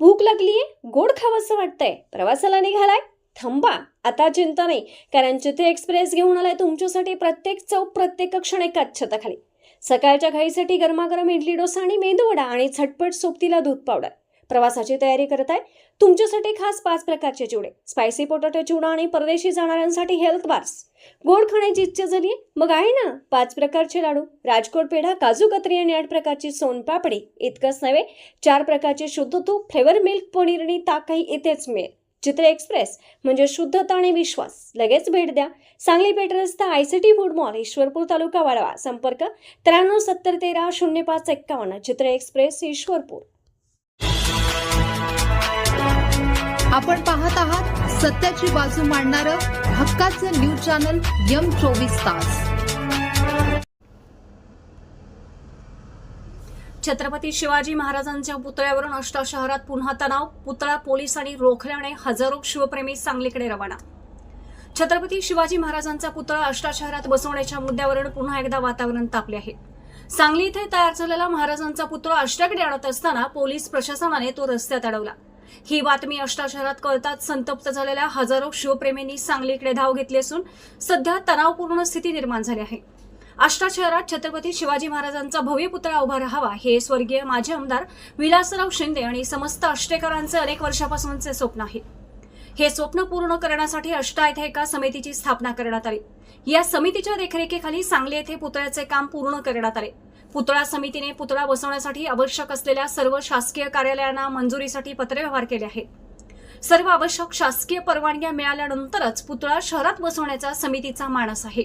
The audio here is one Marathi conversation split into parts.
भूक लागलीये? गोड खावंसं वाटतंय. प्रवासाला निघालाय? थांबा. आता चिंता नाही. कारण जिथे एक्सप्रेस घेऊन आलाय तुमच्यासाठी प्रत्येक चौक प्रत्येक क्षण एकाच छताखाली. सकाळच्या घाईसाठी गरमागरम इडली डोसा आणि मेदूवडा आणि झटपट सोबतीला दूध पावडर प्रवासाची तयारी करत आहे. तुमच्यासाठी खास पाच प्रकारचे चिवडे. स्पायसी पोटॅटो चिवडा आणि परदेशी जाणाऱ्यांसाठी हेल्थ बार्स गोड खाण्याची इच्छा झाली मग आहे ना पाच प्रकारचे लाडू. राजकोट पेढा काजू कतरी आणि आठ प्रकारची सोनपापडी इतकंच नव्हे चार प्रकारचे शुद्ध तूप फ्लेवर मिल्क पनीर आणि ताकही इथेच मिळेल. चित्र एक्सप्रेस म्हणजे शुद्धता आणि विश्वास. लगेच भेट द्या. सांगली पेठ रस्ता I C T food mall Ishwarpur taluka Walwa. संपर्क त्र्याण्णव सत्तर तेरा शून्य पाच एक्कावन्न. चित्र एक्सप्रेस ईश्वरपूर. आपण पाहत आहात सत्याची बाजू मांडणारं हक्काचं न्यूज चॅनल यम चोवीस तास. छत्रपती शिवाजी महाराजांच्या पुतळ्यावरून अष्टा शहरात पुन्हा तणाव पुतळा पोलिसांनी रोखल्याने हजारो शिवप्रेमी सांगलीकडे रवाना. छत्रपती शिवाजी महाराजांचा पुतळा अष्टा शहरात बसवण्याच्या मुद्द्यावरून पुन्हा एकदा वातावरण तापले आहे. सांगली इथे तयार झालेला महाराजांचा पुतळा अष्टाकडे आणत असताना पोलीस प्रशासनाने तो रस्त्यात अडवला. ही बातमी अष्टा शहरात कळताच संतप्त झालेल्या हजारो शिवप्रेमींनी सांगलीकडे धाव घेतली असून सध्या तणावपूर्ण स्थिती निर्माण झाली आहे. आष्टा शहरात छत्रपती शिवाजी महाराजांचा भव्य पुतळा उभा राहावा हे स्वर्गीय माजी आमदार विलासराव शिंदे आणि समस्त अष्टेकरांचे अनेक वर्षापासूनचे स्वप्न आहे. हे स्वप्न पूर्ण करण्यासाठी अष्टा येथे एका समितीची स्थापना करण्यात आली. या समितीच्या देखरेखीखाली सांगली येथे पुतळ्याचे काम पूर्ण करण्यात आले. पुतळा समितीने पुतळा बसवण्यासाठी आवश्यक असलेल्या सर्व शासकीय कार्यालयांना मंजुरीसाठी पत्रव्यवहार केले आहेत. सर्व आवश्यक शासकीय परवानग्या मिळाल्यानंतरच पुतळा शहरात बसवण्याचा समितीचा मानस आहे.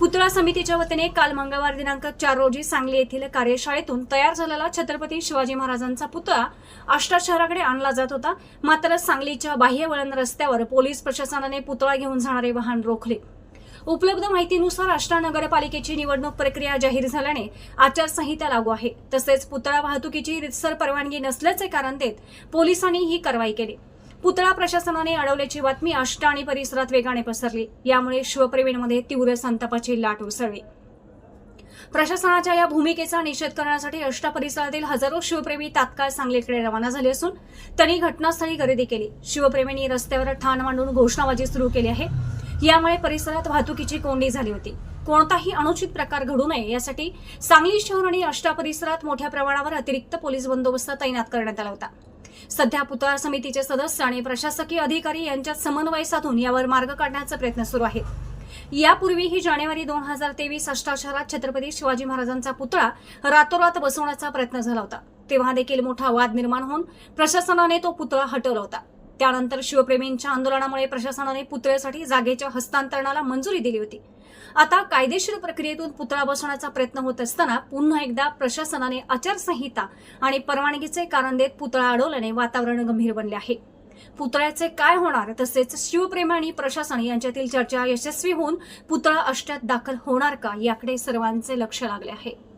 पुतळा समितीच्या वतीने काल मंगळवार दिनांक चार रोजी सांगली येथील कार्यशाळेतून तयार झालेला छत्रपती शिवाजी महाराजांचा पुतळा आष्टा शहराकडे आणला जात होता. मात्र सांगलीच्या बाह्य वळण रस्त्यावर पोलीस प्रशासनाने पुतळा घेऊन जाणारे वाहन रोखले. उपलब्ध माहितीनुसार आष्टा नगरपालिकेची निवडणूक प्रक्रिया जाहीर झाल्याने आचारसंहिता लागू आहे. तसेच पुतळा वाहतुकीची रितसर परवानगी नसल्याचे कारण देत पोलिसांनी ही कारवाई केली. पुतळा प्रशासनाने अडवल्याची बातमी आष्टा आणि परिसरात वेगाने पसरली. यामुळे शिवप्रेमींमध्ये तीव्र संतापाची लाट उसळली. प्रशासनाच्या या भूमिकेचा निषेध करण्यासाठी अष्टा परिसरातील हजारो शिवप्रेमी तात्काळ सांगलीकडे रवाना झाले असून त्यांनी घटनास्थळी गर्दी केली. शिवप्रेमींनी रस्त्यावर ठाण मांडून घोषणाबाजी सुरू केली आहे. यामुळे परिसरात वाहतुकीची कोंडी झाली होती. कोणताही अनुचित प्रकार घडू नये यासाठी सांगली शहर आणि अष्टा परिसरात मोठ्या प्रमाणावर अतिरिक्त पोलीस बंदोबस्त तैनात करण्यात आला होता. सध्या पुतळा समितीचे सदस्य आणि प्रशासकीय अधिकारी यांच्यात समन्वय साधून यावर मार्ग काढण्याचा प्रयत्न सुरू आहे यापूर्वीही जानेवारी दोन हजार तेवीस अष्टा शहरात छत्रपती शिवाजी महाराजांचा पुतळा रातोरात बसवण्याचा प्रयत्न झाला होता. तेव्हा देखील मोठा वाद निर्माण होऊन प्रशासनाने तो पुतळा हटवला होता. त्यानंतर शिवप्रेमींच्या आंदोलनामुळे प्रशासनाने पुतळ्यासाठी जागेच्या हस्तांतरणाला मंजुरी दिली होती. आता कायदेशीर प्रक्रियेतून पुतळा बसवण्याचा प्रयत्न होत असताना पुन्हा एकदा प्रशासनाने आचारसंहिता आणि परवानगीचे कारण देत पुतळा अडवल्याने वातावरण गंभीर बनले आहे. पुतळ्याचे काय होणार तसेच शिवप्रेम आणि प्रशासन यांच्यातील चर्चा यशस्वी होऊन पुतळा अष्ट्यात दाखल होणार का याकडे सर्वांचे लक्ष लागले आहे.